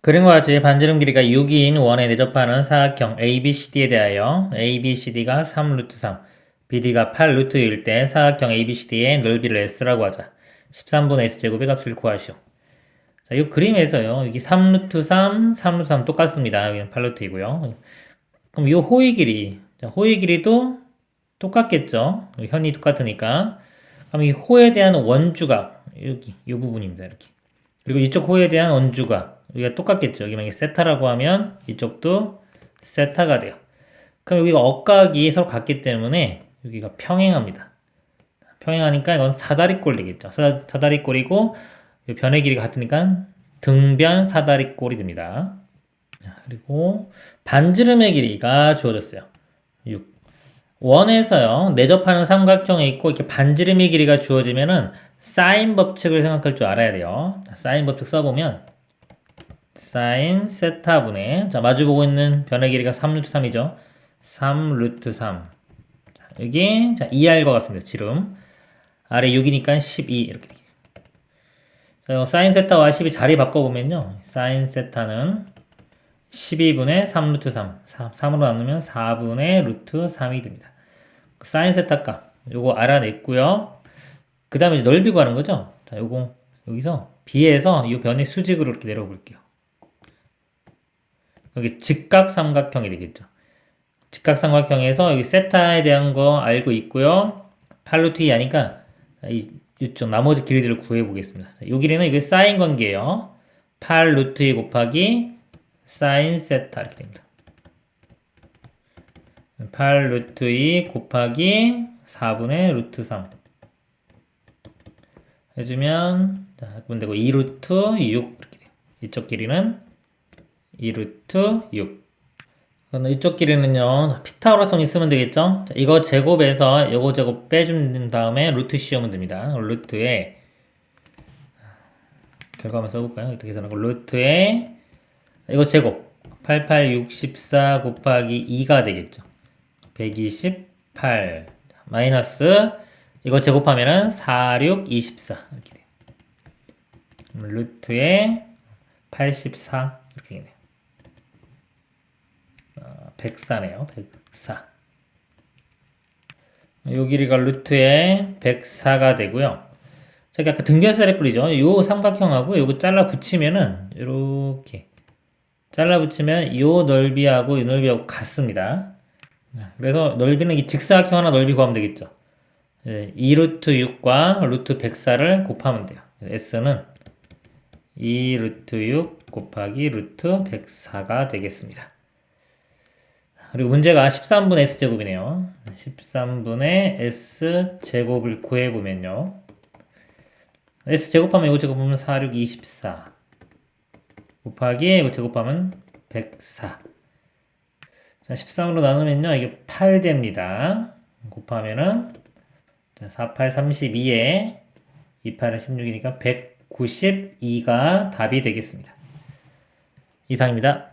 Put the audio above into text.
그림과 같이 반지름 길이가 6인 원에 내접하는 사각형 ABCD에 대하여 ABCD가 3 루트 3, BD가 8 루트 1일 때 사각형 ABCD의 넓이를 S라고 하자. 13분의 S제곱의 값을 구하시오. 자, 이 그림에서요. 여기 3 루트 3, 3 루트 3 똑같습니다. 여기는 8 루트이고요. 그럼 이 호의 길이, 자, 호의 길이도 똑같겠죠. 현이 똑같으니까. 그럼 이 호에 대한 원주각, 여기, 이 부분입니다. 이렇게. 그리고 이쪽 호에 대한 원주각, 여기가 똑같겠죠. 여기 만약에 세타라고 하면 이쪽도 세타가 돼요. 그럼 여기가 억각이 서로 같기 때문에 여기가 평행합니다. 평행하니까 이건 사다리꼴 되겠죠. 사, 사다리꼴이고 이 변의 길이가 같으니까 등변 사다리꼴이 됩니다. 자, 그리고 반지름의 길이가 주어졌어요. 6. 원에서요 내접하는 삼각형에 있고 이렇게 반지름의 길이가 주어지면은 사인 법칙을 생각할 줄 알아야 돼요. 자, 사인 법칙 써보면 사인 세타분의 자 마주보고 있는 변의 길이가 3 루트 3이죠. 3 루트 3 자, 여기 자 2r과 같습니다. 지름 아래 6이니까 12 이렇게. 자, 사인 세타와 12 자리 바꿔보면요. 사인 세타는 12분의 3 루트 3 3으로 나누면 4분의 루트 3이 됩니다. 사인 세타 값 요거 알아냈고요. 그 다음에 넓이 구하는 거죠. 자, 요거 여기서 B에서 이 변의 수직으로 이렇게 내려볼게요. 여기 직각 삼각형이 되겠죠. 직각 삼각형에서 여기 세타에 대한 거 알고 있고요. 8루트 2 하니까 이, 이쪽 나머지 길이들을 구해 보겠습니다. 이 길이는 이게 사인 관계예요. 8루트 2 곱하기 사인 세타 이렇게 됩니다. 8 루트 2 곱하기 4분의 루트 3 해주면 자, 되고 2 루트 6 이렇게 돼요. 이쪽 길이는 2 루트 6 그럼 이쪽 길이는요 피타고라성 있으면 되겠죠? 자, 이거 제곱에서 이거 제곱 빼준 다음에 루트 씌우면 됩니다. 루트에. 결과 한번 써볼까요? 어떻게 거 루트에 이거 제곱. 8864 곱하기 2가 되겠죠. 128 마이너스 이거 제곱하면은 4624 이렇게 돼요. 루트에 84 이렇게 되네요 104네요. 104. 요 길이가 루트에 104가 되고요. 저기 아까 등변사례꼴이죠. 요 삼각형하고 요거 잘라 붙이면은 이렇게 잘라 붙이면 요 넓이하고 요 넓이하고 같습니다. 그래서 넓이는 이 직사각형 하나 넓이 구하면 되겠죠. 2루트 6과 루트 104를 곱하면 돼요. S는 2루트 6 곱하기 루트 104가 되겠습니다. 그리고 문제가 13분의 s제곱이네요. 13분의 s제곱을 구해보면요. s제곱하면 이거 제곱하면 4, 6, 24 곱하기 이거 제곱하면 104 자, 13으로 나누면요. 이게 8 됩니다. 곱하면은 4, 8, 32에 2, 8은 16이니까 192가 답이 되겠습니다. 이상입니다.